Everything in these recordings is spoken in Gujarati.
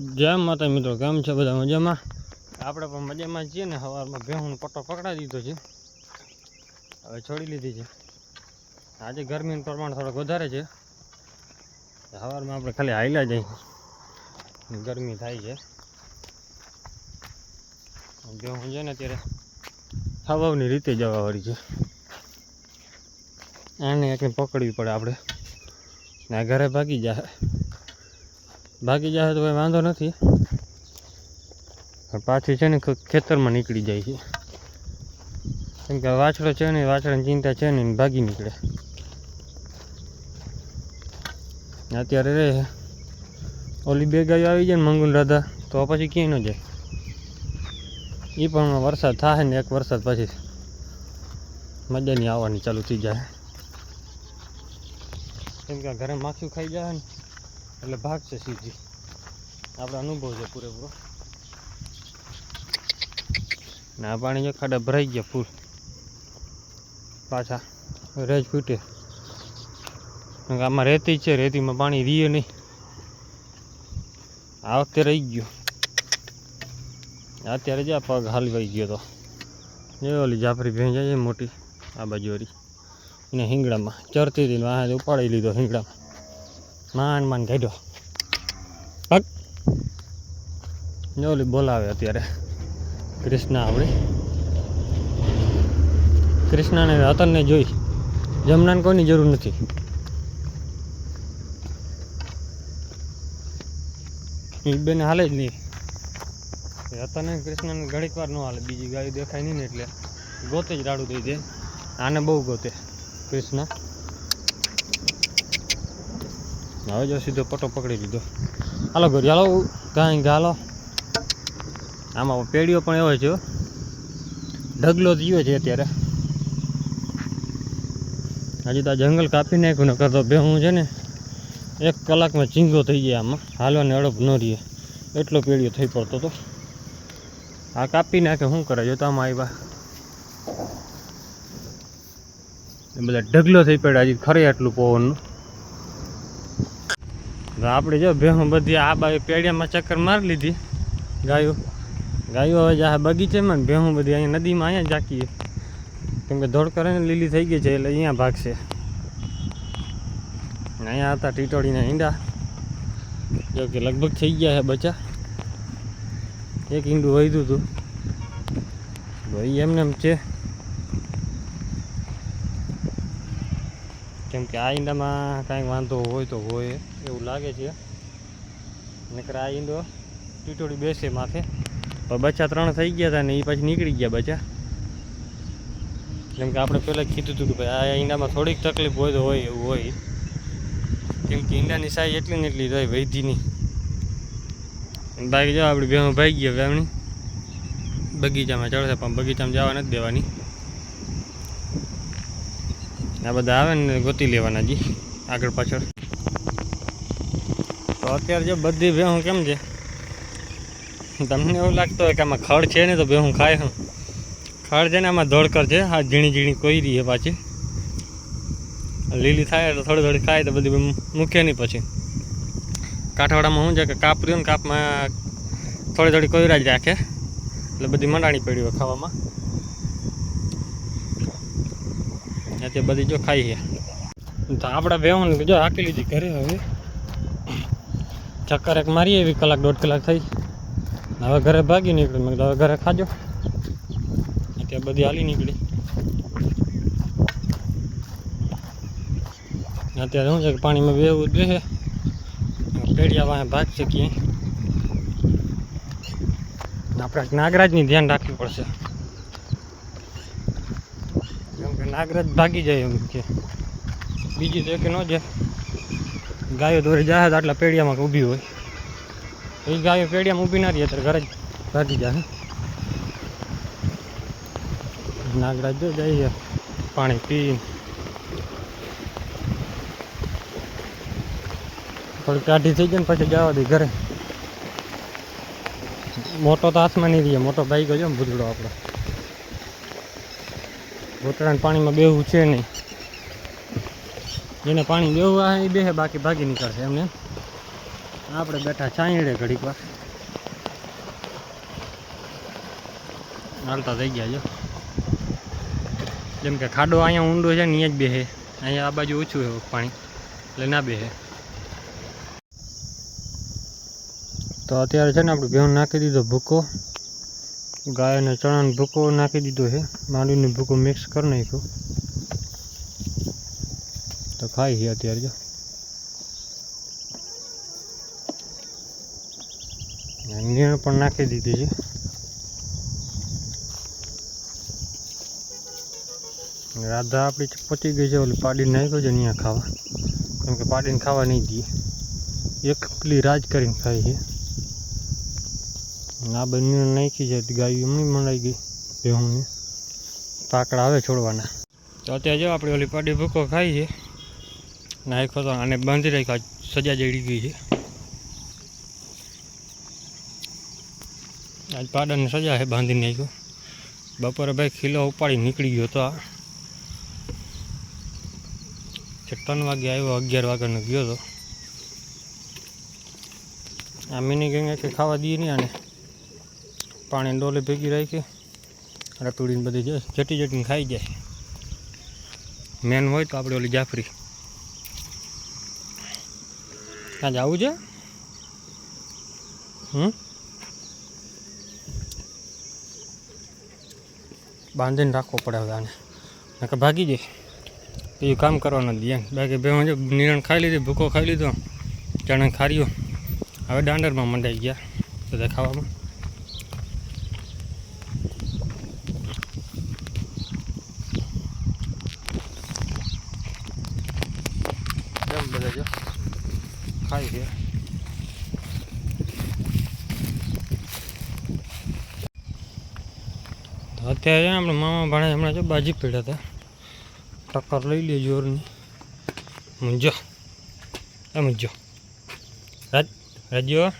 જય માતા મિત્રો, કેમ છે? બધા મજામાં? આપણે પણ મજામાં છીએ ને, સવારમાં ભેહું પટ્ટો પકડાવી દીધો છે. હવે છોડી લીધી છે. આજે ગરમીનું પ્રમાણ થોડોક વધારે છે. સવારમાં આપણે ખાલી હાઈલા જઈએ ગરમી થાય છે. ભેહું છે ને અત્યારે હવાવની રીતે જવાવાળી છે. આને એક પકડવી પડે આપણે. ના ઘરે ભાગી જાય. ભાગી જાય તો કંઈ વાંધો નથી. પણ પાછી છે ને ખ- ખેતરમાં નીકળી જાય છે. કેમ કે વાછડો છે ને, વાછડાની ચિંતા છે ને એને ભાગી નીકળે. અત્યારે રે, ઓલી બે ગાયો આવી જાય ને મંગુન રાધા, તો પછી ક્યાંય ન જાય. એ પણ હમણાં વરસાદ થાય ને એક વરસાદ પછી મજાની આવવાની ચાલુ થઈ જાય. કેમ કે આ ઘરે માખી ખાઈ જાય ને એટલે ભાગશે સીધી. આપણો અનુભવ છે પૂરેપૂરો. ને આ પાણી જો ખાડા ભરાઈ ગયા ફૂલ. પાછા રેજ ફૂટે. આમાં રેતી છે, રેતીમાં પાણી રીએ નહીં. આ વખતે રહી ગયું. અત્યારે જ આ પગ હાલવાઈ ગયો તો. એ ઓલી જાફરી ભેં જાય છે મોટી, આ બાજુ વાળી. એને હિંગડામાં ચરતી હતી ને ઉપાડી લીધો હિંગડામાં માન માન કાઢ્યો. પગ ને ઓલી બોલાવે અત્યારે કૃષ્ણ આપણી કૃષ્ણને રતનને જોઈ. જમનાને કોઈની જરૂર નથી. એ બેને હાલે જ નહીં. રતન કૃષ્ણને ઘડીક વાર ન હાલે, બીજી ગાયો દેખાય નહીં ને એટલે ગોતે જ રાડું થઈ દે આને બહુ ગોતે કૃષ્ણ. હવે જો સીધો પટો પકડી લીધો. હાલો ઘર કાંઈ ગાલો. આમાં પેડીઓ પણ એવો છે ઢગલો થયો છે અત્યારે. હજી તો આ જંગલ કાપી નાખ્યું ને કરતો બે હું છે ને. એક કલાકમાં ચીંગો થઈ જાય આમાં. હાલવાની અડપ ન રહીએ. એટલો પેડીઓ થઈ પડતો તો. આ કાપી નાખે, શું કરે? જો તો આમાં આવ્યા બધા ઢગલો થઈ પડ્યા હજી ખરે આટલું પવનનું. આપણે જો ભેહું બધી આ બાજુ પેડિયામાં ચક્કર મારી લીધી. ગાયો. ગાયો હવે જા બગીચામાં ને ભેહું બધી અહીંયા નદીમાં અહીંયા જાકીએ. કેમ કે ધોળ કરે લીલી થઈ ગઈ છે એટલે અહીંયા ભાગશે. અહીંયા હતા ટીટોળીના ઈંડા. જો કે લગભગ થઈ ગયા છે બચા. એક ઈંડું વધ્યું હતું. ભાઈ એમને એમ છે કેમ કે આ ઈંડામાં કાંઈ વાંધો હોય તો હોય એવું લાગે છે. નકર આ ઈંડો ટીટોડી બેસે માથે. પણ બચ્ચા ત્રણ થઈ ગયા હતા ને એ પછી નીકળી ગયા બચ્ચા. જેમ કે આપણે પહેલાં કીધું હતું કે ભાઈ આ ઈંડામાં થોડીક તકલીફ હોય તો હોય, એવું હોય. કેમ કે ઈંડાની સાઈઝ એટલી ને એટલી હોય વૈધીની બાકી જો આપણી બેહું ભાઈ ગયા વેમણી બગીચામાં ચડશે પણ બગીચામાં જવા નથી દેવાની. આ બધા આવે ને ગોતી લેવાના જી, આગળ પાછળ. તો અત્યારે જો બધી ભેહું કેમ છે? તમને એવું લાગતું હોય કે આમાં ખડ છે ને તો ભેહું ખાય હું. ખડ છે ને આમાં ધોળકર છે, આ ઝીણી ઝીણી કોઈ રહી પાછી. લીલી થાય એટલે થોડી થોડી ખાય તો બધી મૂકે નહીં પછી. કાઠવાડામાં શું છે કે કાપ રહ્યું ને કાપમાં થોડી થોડી કોયરા જ રાખે. એટલે બધી મંડાણી પડી હોય ખાવામાં. અત્યારે બધી જો ખાઈ છે. તો આપણે બેહું ને જો હાકી લીધી ઘરે હવે. ચક્કર એક મારી એવી કલાક દોઢ કલાક થઈ. હવે ઘરે ભાગી નીકળી મેં હવે ઘરે ખાજો. અત્યારે બધી હાલી નીકળી. અત્યારે શું છે કે પાણીમાં બેવું બેસે પેડિયા વાંહે ભાગ ક્યાંય આપણે નાગરાજની ધ્યાન રાખવું પડશે કેમ કે નાગરાજ ભાગી જાય એમ કે. બીજી તો કે ન જાય. ગાયો દોરી જાય આટલા પેડિયામાં ઊભી હોય. એ ગાયો પેડિયામાં ઊભી ના રહી ત્યારે ઘરે જ ભાગી જાય નાગરાજ જો જાય પાણી પીને. થોડી કાઢી થઈ જાય ને પછી જવા દે ઘરે. મોટો તો હાથમાં નહીં રહીએ મોટો ભાઈ ગયો ને ભૂતડો આપણો. ભૂતડાને પાણીમાં બેહવું છે નહીં. જેને પાણી બેહવું આવે એ બેહે, બાકી ભાગી નીકળશે એમને આપણે બેઠા છાંયડે ઘડીક વાર. હાલતા થઈ ગયા જો. જેમ કે ખાડો અહીંયા ઊંડો છે ને, અહીંયા જ બેસે અહીંયા આ બાજુ ઓછું છે પાણી, એટલે ના બેસે તો અત્યારે છે ને, આપણે ભેહું નાખી દીધો ભૂકો. ગાય અને ચણાનો ભૂકો નાખી દીધો છે. માંડવીનો ભૂકો મિક્સ કરી નાખ્યો. તો ખાઈ છે અત્યારે જો. નીણ પણ નાખી દીધી છે. રાધા આપણી પચી ગઈ છે, ઓલી પાડીને નાખ્યો છે અહીંયા ખાવા. કેમ કે પાડીને ખાવા નહીં દઈએ. એકલી રાજ કરીને ખાઈ છે. આ બંને નાખી છે ગાય એમની મળાઈ ગઈ, ભેહુંને. પાકડા આવે છોડવાના. તો અત્યારે જો આપણે ઓલી પાડી ભૂકો ખાઈ છે. નાખ્યો તો આને બાંધી રાખ્યો સજા જડી ગઈ છે. આજ પાડાની સજા છે બાંધી નાખ્યો. બપોરે ભાઈ ખીલો ઉપાડી નીકળી ગયો તો આ. ત્રણ વાગે આવ્યો, અગિયાર વાગ્યાનો ગયો તો. આ મિની ગંગા કે ખાવા દઈએ નહીં આને. પાણી ડોલે ભેગી રાખી રતુડીને બધી જટી જટીને ખાઈ જાય. મેન હોય તો આપણે ઓલી જાફરી. ત્યાં જવું છે? હમ? બાંધીને રાખવો પડે હવે આને. નકર ભાગી જાય. બીજું કામ કરવાનું નથી એમ બાકી બે જો નિરણ ખાઈ લીધી ભૂકો ખાઈ લીધો, ચણા ખાર્યો. હવે દાંડરમાં મંડાઈ ગયા. બધા ખાવામાં. બધા જો ખાઈ છે અત્યારે આપણે મામા ભાણે હમણાં જો બાજી પડ્યા હતા. ટક્કર લઈ લે જોરની. મુંજો એ મુંજો રાજ, રાજ્યો.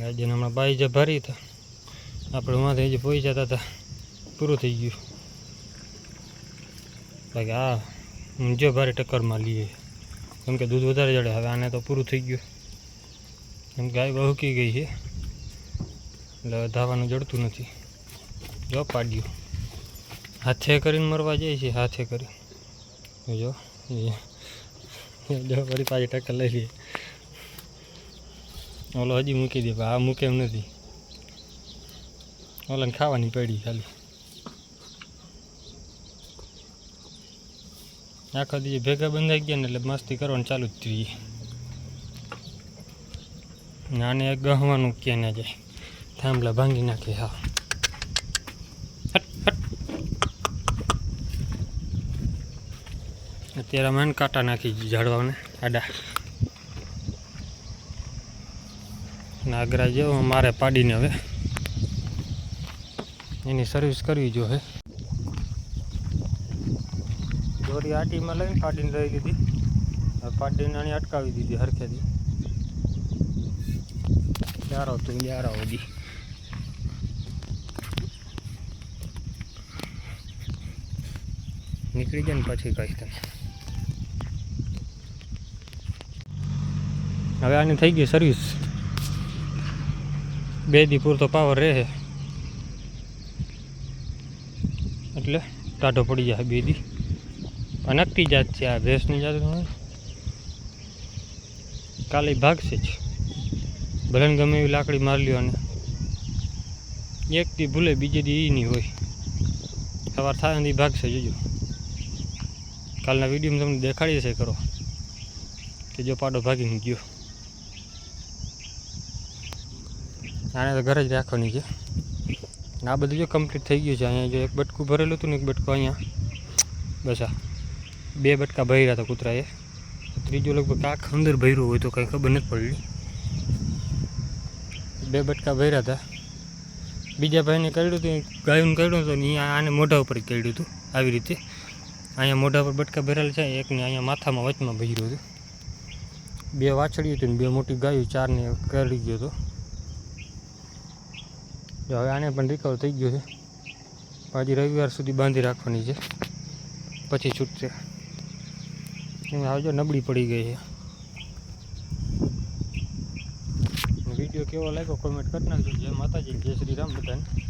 રાજ્યને હમણાં બાઈ જે ભરી હતા. આપણે ઉમાંથી જે પહોંચી જતા હતા. પૂરું થઈ ગયું. બાકી આ મુંજો ભારે ટક્કરમાં લઈએ કેમ કે દૂધ વધારે જડે. હવે આને તો પૂરું થઈ ગયું. કેમ ગાય બહુ કી ગઈ છે. એટલે ધાવાનું જડતું નથી. જો પાડ્યું. હાથે કરીને મરવા જાય છે, હાથે કરી. જો જો ફરી પાછી ટક્કર લઈ લઈએ. ઓલો હજી મૂકી દે આ મૂકે એમ નથી. ઓલાને ખાવાની પડી ખાલી. આખા દી ભેગા બંધાઈ ગયા ને એટલે મસ્તી કરવાનું ચાલુ જ થયું. નાને ગહવાનું ક્યાં ના જાય થાંભલા ભાંગી નાખે, હા. અત્યારે અમે કાંટા નાખી ઝાડવાને, આડા. નાગરા જેવો મારે પાડીને હવે. એની સર્વિસ કરવી જો હે. દોરી આટીમાં લઈને પાડીને રહી દીધી. પાડીને આની અટકાવી દીધી હરખેથી. ગ્યારો તું ગ્યારો બધી નીકળી જાય ને પછી કહીશ તને. હવે આની થઈ ગઈ સર્વિસ બે દી પૂરતો પાવર રહે એટલે ટાઢો પડી જાય બે દી. અનકતી જાત છે આ ભેંસની જાત કાલે ભાગશે જ. ભલે ને ગમે એવી લાકડી મારી લ્યો અને એક દી ભૂલે બીજે દી નહીં હોય. સવાર થાય ને ભાગશે જોજો. કાલના વિડીયોમાં તમને દેખાડી છે કરો કે જો પાડો ભાગીને ગયો. આને તો ઘરે જ રાખવાની છે. આ બધું જો કમ્પ્લીટ થઈ ગયું છે. અહીંયા જો એક બટકું ભરેલું હતું ને એક બટકું અહીંયા. બસ આ. બે બટકા ભર્યા હતા કૂતરાએ. ત્રીજું લગભગ આખ અંદર ભર્યું હોય તો કંઈ ખબર નથી પડી બે બટકા ભર્યા હતા. બીજા ભાઈને કર્યું હતું ગાયું કર્યું હતું ને આને મોઢા ઉપર જ કર્યું હતું, આવી રીતે. અહીંયા મોઢા પર બટકા ભરેલા છે, એકને અહીંયા માથામાં વચમાં ભર્યું હતું. બે વાછડી હતી ને બે મોટી ગાયું, ચારને કરી ગયો હતો. જો હવે આને પણ રિકવર થઈ ગયો છે. હજી રવિવાર સુધી બાંધી રાખવાની છે. પછી છૂટશે. તમે આવજો નબળી પડી ગઈ છે. વીડિયો કેવો લાગ્યો? કોમેન્ટ કરી નાખજો. જય માતાજી જય શ્રી રામ બધાને.